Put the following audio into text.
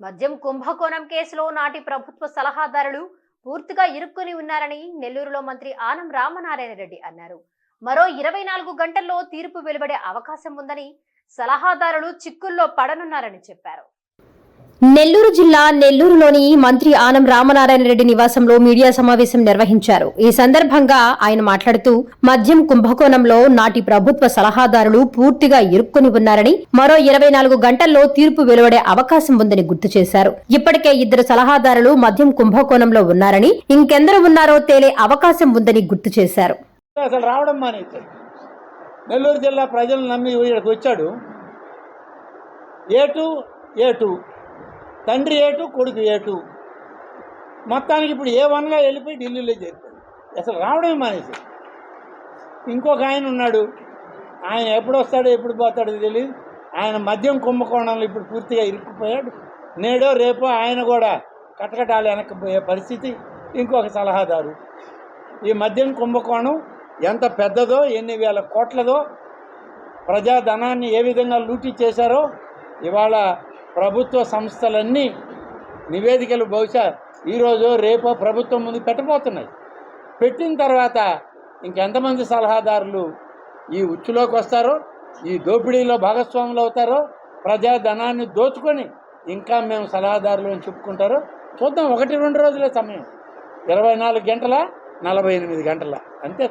మద్యం కుంభకోణం కేసులో నాటి ప్రభుత్వ సలహాదారులు పూర్తిగా ఇరుక్కుని ఉన్నారని నెల్లూరులో మంత్రి ఆనం రామనారాయణ రెడ్డి అన్నారు. మరో ఇరవై నాలుగు గంటల్లో తీర్పు వెలువడే అవకాశం ఉందని సలహాదారులు చిక్కుల్లో పడనున్నారని చెప్పారు. నెల్లూరు జిల్లా నెల్లూరులోని మంత్రి ఆనం రామనారాయణ రెడ్డి నివాసంలో మీడియా సమావేశం నిర్వహించారు. ఈ సందర్భంగా ఆయన మాట్లాడుతూ మద్యం కుంభకోణంలో నాటి ప్రభుత్వ సలహాదారులు పూర్తిగా ఇరుక్కుని ఉన్నారని మరో ఇరవై నాలుగు గంటల్లో తీర్పు వెలువడే అవకాశం ఉందని గుర్తు చేశారు. ఇప్పటికే ఇద్దరు సలహాదారులు మద్యం కుంభకోణంలో ఉన్నారని ఇంకెందరు ఉన్నారో తేలే అవకాశం ఉందని గుర్తు చేశారు. అసలు రావడం నెల్లూరు జిల్లా ప్రజలు నమ్మి ఇక్కడికి వచ్చాడు. తండ్రి ఏటు కొడుకు ఏటు. మొత్తానికి ఇప్పుడు ఏ వన్గా వెళ్ళిపోయి ఢిల్లీలో చేరుతాడు. అసలు రావడమే మానేసి. ఇంకొక ఆయన ఉన్నాడు. ఆయన ఎప్పుడు వస్తాడో ఎప్పుడు పోతాడో తెలియదు ఆయన మద్యం కుంభకోణంలో ఇప్పుడు పూర్తిగా ఇరుక్కుపోయాడు. నేడో రేపో ఆయన కూడా కటకటాలు వెనక్కిపోయే పరిస్థితి. ఇంకొక సలహాదారు. ఈ మద్యం కుంభకోణం ఎంత పెద్దదో ఎన్ని వేల కోట్లదో ప్రజాధనాన్ని ఏ విధంగా లూటీ చేశారో ఇవాళ ప్రభుత్వ సంస్థలన్నీ నివేదికలు బహుశా ఈరోజు రేపో ప్రభుత్వం ముందు పెట్టబోతున్నాయి. పెట్టిన తర్వాత ఇంకెంతమంది సలహాదారులు ఈ ఉచ్చులోకి వస్తారో ఈ దోపిడీలో భాగస్వాములు అవుతారో ప్రజాధనాన్ని దోచుకొని ఇంకా మేము సలహాదారులు అని చెప్పుకుంటారో చూద్దాం. ఒకటి రెండు రోజులే సమయం. ఇరవై నాలుగు గంటల? నలభై ఎనిమిది గంటల? అంతే